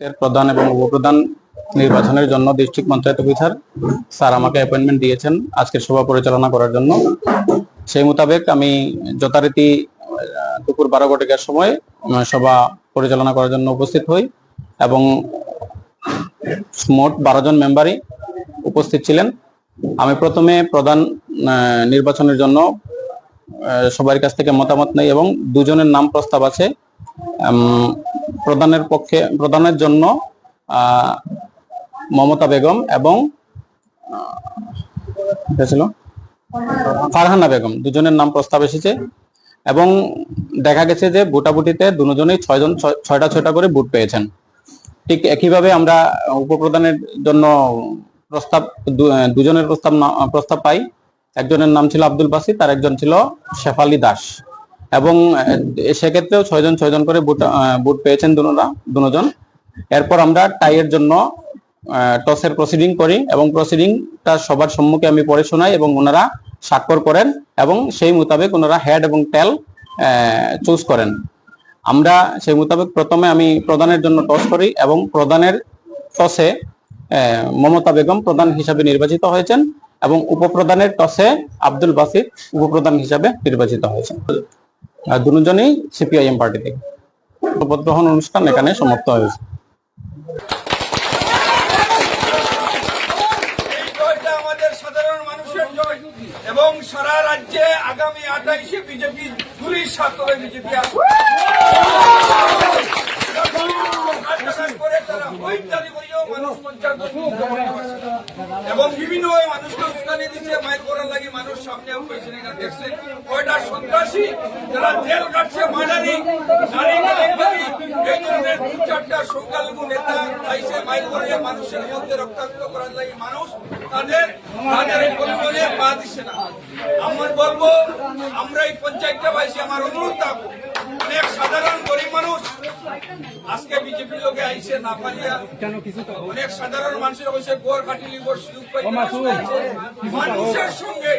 এর প্রধান এবং উপপ্রধান নির্বাচনের জন্য ডিস্ট্রিক্ট পঞ্চায়েত অফিসার স্যার আমাকে অ্যাপয়েন্টমেন্ট দিয়েছেন। আজকের সভা পরিচালনা করার জন্য। সেই মোতাবেক আমি যথারীতি দুপুর বারো ঘটিকার সময় সভা পরিচালনা করার জন্য উপস্থিত হই এবং মোট বারো জন মেম্বারই উপস্থিত ছিলেন। আমি প্রথমে প্রধান নির্বাচনের জন্য সবার কাছ থেকে মতামত নেই এবং দুজনের নাম প্রস্তাব আছে। প্রধানের পক্ষে, প্রধানের জন্য মমতা বেগম এবং ফারহানা বেগম, দুজনের নাম প্রস্তাব এসেছে। এবং দেখা গেছে যে ভোটাভুটিতে দুজনেই ছয়জন, ছয়- ছয়টা ছয়টা করে ভোট পেয়েছেন। ঠিক একইভাবে আমরা উপপ্রধানের জন্য প্রস্তাব দুজনের প্রস্তাব প্রস্তাব পাই। একজনের নাম ছিল আব্দুল বাসি, তার একজন ছিল শেফালি দাস। এবং সেক্ষেত্রেও ছয়জন ছয়জন করে ভোট ভোট পেয়েছেন দুনোরা দুজন। এরপর আমরা টাইয়ের জন্য টসের প্রসিডিং করি এবং প্রসিডিংটা সবার সম্মুখে আমি পড়ে শোনাই এবং ওনারা স্বাক্ষর করেন এবং সেই মোতাবেক ওনারা হেড এবং টেল চুজ করেন। আমরা সেই মোতাবেক প্রথমে আমি প্রধানের জন্য টস করি এবং প্রধানের টসে মমতা বেগম প্রধান হিসাবে নির্বাচিত হয়েছেন এবং উপপ্রধানের টসে আব্দুল বাসিদ উপপ্রধান হিসাবে নির্বাচিত হয়েছেন। দুজনেই সিপিআইএম পার্টি থেকে শপথ গ্রহণ অনুষ্ঠান এখানে সমাপ্ত হয়েছে এই জয়টা আমাদের সাধারণ মানুষের জয় এবং সারা রাজ্যে আগামী আঠাইশে বিজেপি বিজেপি তারা হইতালি মানুষ পঞ্চায়েত এবং বিভিন্ন মানুষকে উস্কানি দিচ্ছে, মাইক করার লাগে মানুষ সামনে হয়েছে দেখছেন কয়টা সন্ত্রাসী, যারা জেল কাটছে, মার্ডারি দু চারটা সংখ্যালঘু নেতা আইসে মাইক করে মানুষের মধ্যে রক্তাক্ত করার লাগে মানুষ তাদের তাদের পরিমাণে পা দিচ্ছে না। আমার বলব আমরা এই পঞ্চায়েতটা পাইছি আমার অনুরোধ থাকব। অনেক সাধারণ গরিব মানুষ আজকে বিজেপি লোকে আইসে না পারিয়া অনেক সাধারণ মানুষের অবশ্যই গোর কাটিলি গোর সুযোগ পাইছে মানুষের সঙ্গে